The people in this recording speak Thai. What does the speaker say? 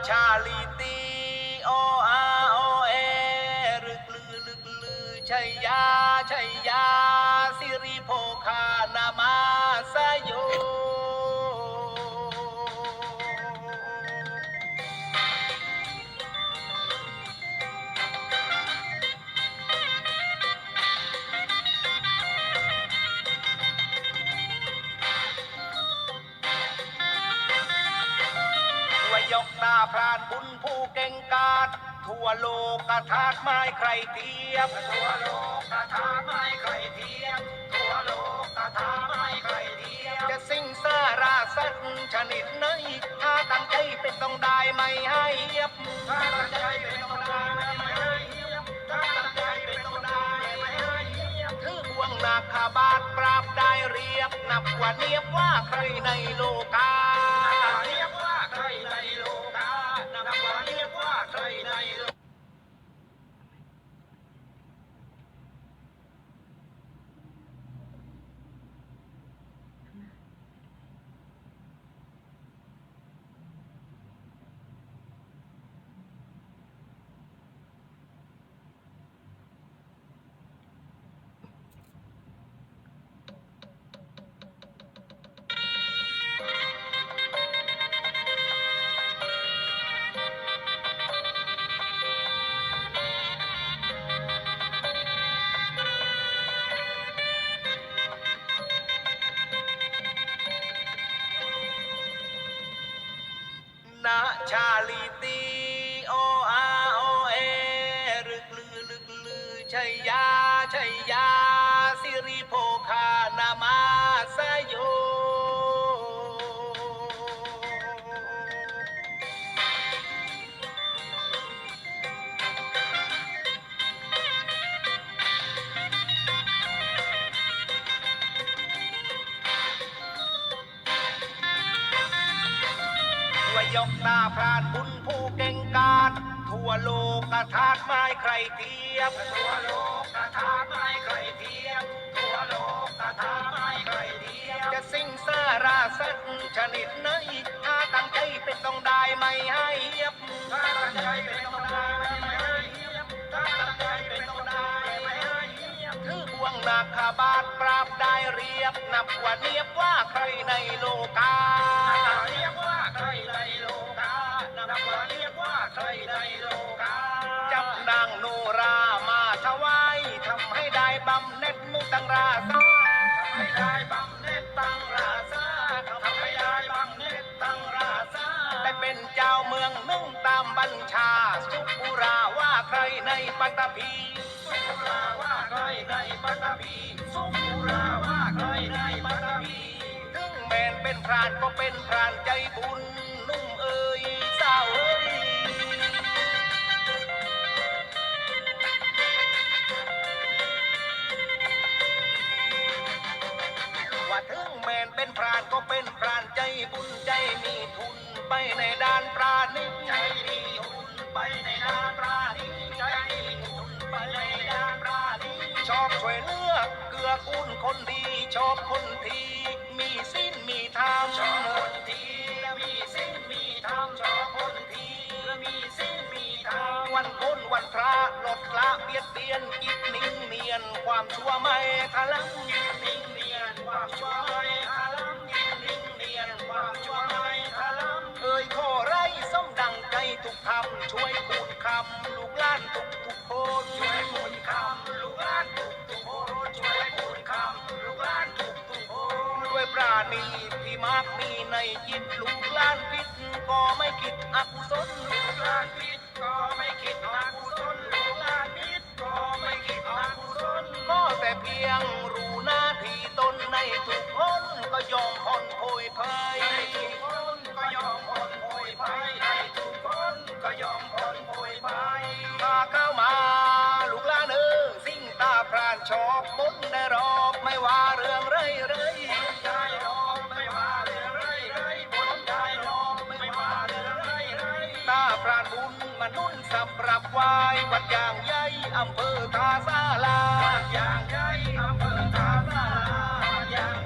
นะชา ยกตาพรานบุญผู้เก่งกาจทั่วโลกกระทาดไม้ใครเทียบทั่วโลกกระทาดไม้ใครเทียบทั่วโลกกระทาดไม้ใครเทียบจะสิ่งสาราสัตว์ชนิดไหนถ้าตั้งใจเป็นต้องได้ไม่ให้เยียบถ้าตั้งใจเป็นต้องได้ไม่ให้เยียบถ้าตั้งใจเป็นต้องได้ไม่ให้เยียบถือบ่วงนาคาบาทปราบได้เรียบนับว่าเนียบว่าใครในโลกา ชาลีตีโออาโอเอลึกลือลึกลือชัยยาชัยยาสิริโภคา ยกตาพรานบุญผู้เก่งกาจทั่วโลกกระทาดไม้ใครเทียบทั่วโลกกระทาดไม้ใครเทียบทั่วโลกกระทาดไม้ใครเทียบจะสิ่งสาราสัตว์ชนิดไหนถ้าตั้งใจเป็นต้องได้ไม่ให้เยียบถ้าตั้งใจเป็นต้องได้ไม่ให้เยียบถ้าตั้งใจเป็นต้องได้ไม่ให้เยียบถือบ่วงนาคาบาทปราบได้เรียบนับว่าเนียบว่าใครในโลกาเรียกว่า ตังราซาทำให้ได้บำเน็จตังราซาทำให้ได้บำเน็จตังราซาได้เป็นเจ้าเมืองนุ่งตามบัญชา สุปุราว่าใครในปัตตภีสุปุราว่าใครในปัตตภีสุปุราว่าใครในปัตตภีถึงแมนเป็นพรานก็เป็นพรานใจบุญ คนดี ชอบคนทีมีสิ้นมีธรรมชอบคนทีมีสิ้นมีธรรมชอบคนทีมีสิ้นมีธรรมวันพ้นวันพระลดละเบียดเบียนกิจนิ่งเนียน ความชั่วไม่ทะลังยิงนิ่งเนียนความชั่วไม่ทะลังยิงนิ่งเนียนความชั่วไม่ทะลังเอ่ยขอไรสมดังใจทุกคำช่วยคูณคำลูกล้านทุกทุกคนช่วยคูณคำลูกล้านทุกาณีที่มากมีในจิตลูกล้านพิษก็ไม่คิดอกุศลลูกล้านพิษก็ไม่คิดอกุศลลูกล้านพิษก็ไม่คิดอกุศลก็แต่เพียงรู้หน้าที่ตนในทุกคนก็ยอมผ่อนโผยภัยในทุกคนก็ยอมผ่อนโผยภัยในทุกคนก็ยอมผ่อนโผยภัยถ้าเข้ามาลูกหลานเออสิ่งตาพรานชอบมนได้รอบไม่ว่าเรื่องไรไร พรานบุญมานุ่นสำรับวายวัดยางใหญ่อำเภอทาซาลาวัดยางใหญ่อำเภอทาซาลาวัดยาง